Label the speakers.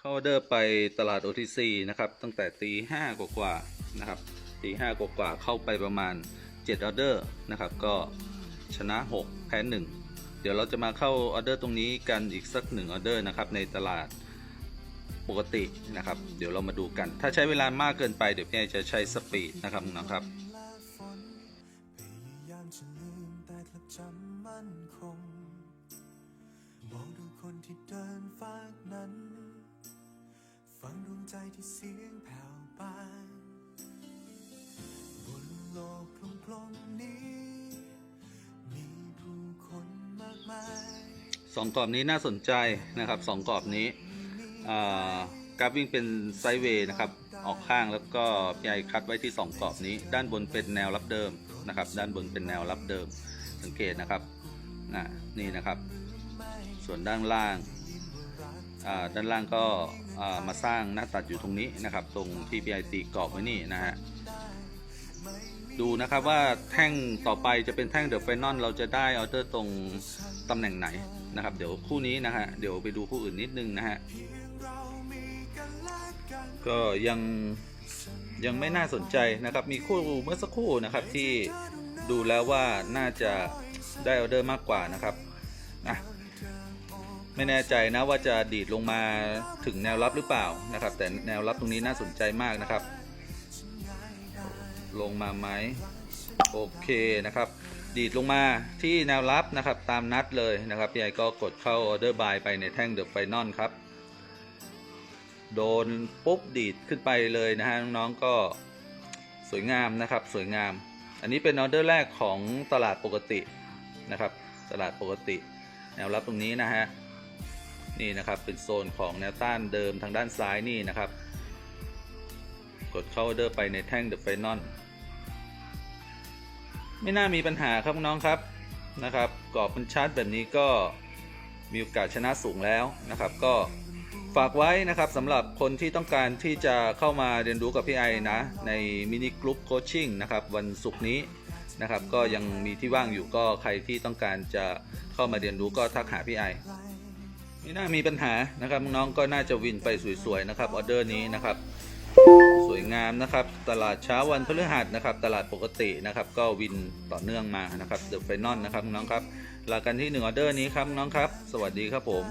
Speaker 1: เข้าออเดอร์ไปตลาด OTC นะครับ ตั้งแต่ตีห้ากว่าๆนะครับตีห้ากว่าๆเข้าไปประมาณ7ออเดอร์นะครับ ก็ชนะ 6 แพ้ 1 เดี๋ยวเราจะมาเข้าออเดอร์ตรงนี้กันอีกสักหนึ่งออเดอร์นะครับในตลาดปกตินะครับ เดี๋ยวเรามาดูกัน ถ้าใช้เวลามากเกินไปเดี๋ยวพี่จะใช้สปีดนะครับนะครับ
Speaker 2: พยายามจะลืมแต่กลับจำมั่นคง ใจที่เสียงแผ่วบานบนโลกกลมๆนี้ มีผู้คนมากมาย
Speaker 1: สองกรอบนี้น่าสนใจนะครับสองกรอบนี้กราฟวิ่งเป็นไซด์เวย์นะครับออกข้างแล้วก็พี่ไอคัดไว้ที่ 2 กรอบนี้ ด้านบนเป็นแนวรับเดิมนะครับ ด้านบนเป็นแนวรับเดิม สังเกตนะครับนะนี่นะครับ ส่วนด้านล่าง ด้านล่างก็มาสร้างหน้าตัดอยู่ตรงนี้นะครับ ตรงที่พี่ไอตีกรอบไว้นี่นะฮะดูนะครับว่าแท่งต่อไปจะเป็นแท่งเดอะไฟนอลเราจะได้ออเดอร์ตรงตำแหน่งไหนนะครับ เดี๋ยวคู่นี้นะฮะเดี๋ยวไปดูคู่อื่นนิดนึงนะฮะก็ยังยังไม่น่าสนใจนะครับ มีคู่เมื่อสักครู่นะครับที่ดูแล้วว่าน่าจะได้ออเดอร์มากกว่านะครับอะ ไม่แน่ใจนะว่าจะดีดลงมาถึงแนวรับหรือเปล่านะครับ แต่แนวรับตรงนี้น่าสนใจมากนะครับ ลงมาไหมโอเคนะครับ ดีดลงมาที่แนวรับนะครับ ตามนัดเลยนะครับพี่ไอก็กดเข้าออเดอร์บายไปในแท่งเดอะไฟนอลครับ โดนปุ๊บดีดขึ้นไปเลยนะฮะน้องๆก็สวยงามนะครับ สวยงาม อันนี้เป็นออเดอร์แรกของตลาดปกตินะครับ ตลาดปกติ แนวรับตรงนี้นะฮะ นี่นะครับเป็นโซนของแนวต้านเดิมทางด้านซ้ายนี่นะครับ กดเข้าเดอร์ไปในแท่ง The Final ไม่น่ามีปัญหาครับน้องครับนะครับกรอบมันชัดแบบนี้ก็มีโอกาสชนะสูงแล้วนะครับ ก็ฝากไว้นะครับสำหรับคนที่ต้องการที่จะเข้ามาเรียนรู้กับพี่ไอนะ ในมินิกรุ๊ปโคชชิ่งนะครับวันศุกร์นี้นะครับ ก็ยังมีที่ว่างอยู่ก็ใครที่ต้องการจะเข้ามาเรียนรู้ก็ทักหาพี่ไอ ไม่น่ามีปัญหานะครับน้องก็น่าจะวินไปสวยๆนะครับออเดอร์นี้นะครับ สวยงามนะครับ ตลาดเช้าวันพฤหัสนะครับ ตลาดปกตินะครับ ก็วินต่อเนื่องมานะครับเดอะไฟนอลนะครับน้องครับลากันที่1ออเดอร์นี้ครับน้องครับ สวัสดีครับผม